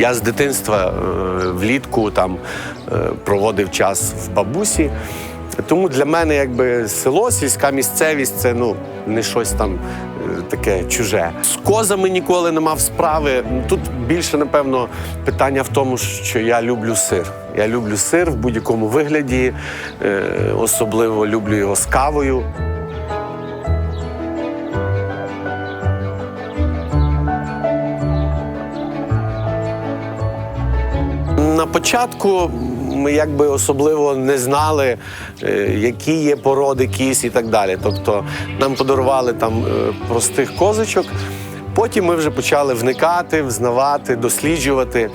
Я з дитинства е, влітку там е, проводив час в бабусі. Тому для мене якби село, сільська місцевість це ну не щось там е, таке чуже. З козами ніколи не мав справи. Тут більше, напевно, питання в тому, що я люблю сир. Я люблю сир в будь-якому вигляді, особливо люблю його з кавою. На початку ми якби особливо не знали, е, які є породи кіз і так далі. Тобто нам подарували там е, простих козочок. Потім ми вже почали вникати, взнавати, досліджувати.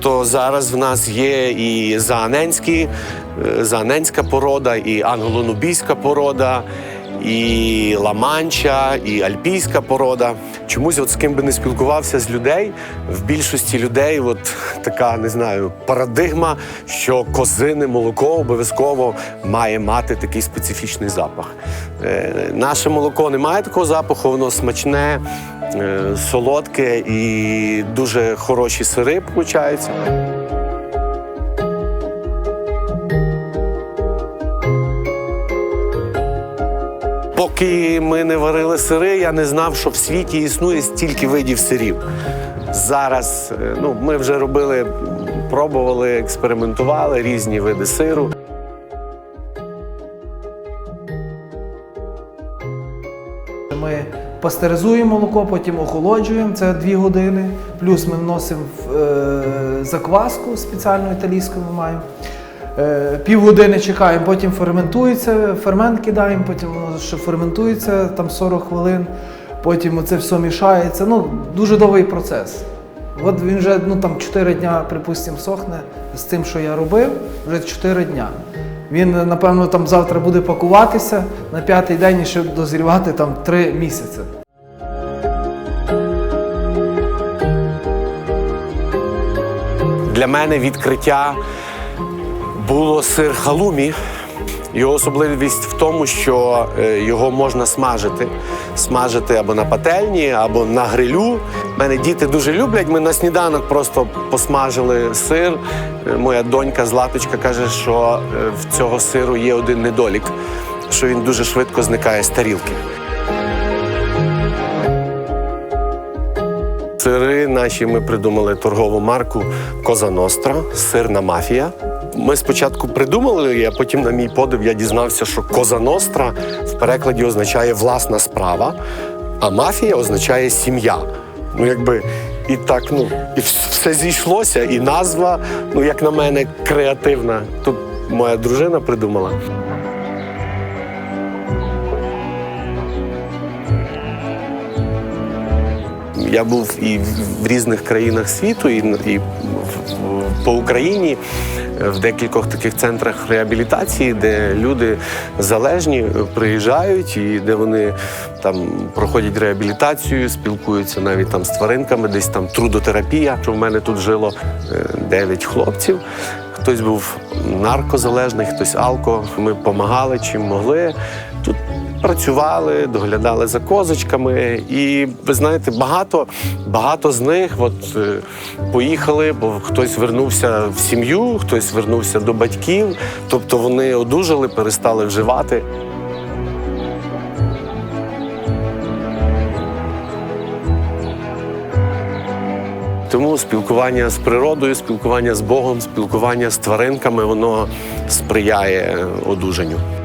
То зараз в нас є і зааненські, е, зааненська порода, і англонубійська порода, і ламанча, і альпійська порода. Чомусь, от з ким би не спілкувався з людей, в більшості людей, от така не знаю, парадигма, що козине молоко обов'язково має мати такий специфічний запах. Е, наше молоко не має такого запаху, воно смачне, е, солодке і дуже хороші сири получаються. Поки ми не варили сири, я не знав, що в світі існує стільки видів сирів. Зараз е, ну, ми вже робили, пробували, експериментували різні види сиру. Ми пастеризуємо молоко, потім охолоджуємо, це 2 години. Плюс ми вносимо е, закваску спеціальну італійську ми маємо. Е, півгодини чекаємо, потім ферментується, фермент кидаємо, потім воно ще ферментується там 40 хвилин, потім це все мішається. Ну, дуже довгий процес. От він вже ну, там 4 дня, припустимо, сохне з тим, що я робив, вже 4 дня. Він, напевно, там завтра буде пакуватися на п'ятий день і ще дозрівати там 3 місяці. Для мене відкриття було сир халумі. Його особливість в тому, що е, його можна смажити. Смажити або на пательні, або на грилю. Мене діти дуже люблять. Ми на сніданок просто посмажили сир. Е, Моя донька Златочка каже, що е, в цього сиру є один недолік, що він дуже швидко зникає з тарілки. Сири наші ми придумали торгову марку Коза Ностра, сирна мафія. Ми спочатку придумали, а потім, на мій подив, я дізнався, що Коза Ностра в перекладі означає власна справа, а мафія означає сім'я. Ну, якби і так, ну і все зійшлося, і назва, ну як на мене, креативна. Тут моя дружина придумала. Я був і в- різних країнах світу, і, і по Україні в декількох таких центрах реабілітації, де люди залежні приїжджають, і де вони там проходять реабілітацію, спілкуються навіть там з тваринками, десь там трудотерапія. В мене тут жило е, дев'ять хлопців. Хтось був наркозалежний, хтось алко. Ми допомагали чим могли. Працювали, доглядали за козочками. І ви знаєте, багато, багато з них от, е, поїхали, бо хтось вернувся в сім'ю, хтось вернувся до батьків. Тобто вони одужали, перестали вживати. Тому спілкування з природою, спілкування з Богом, спілкування з тваринками воно сприяє одужанню.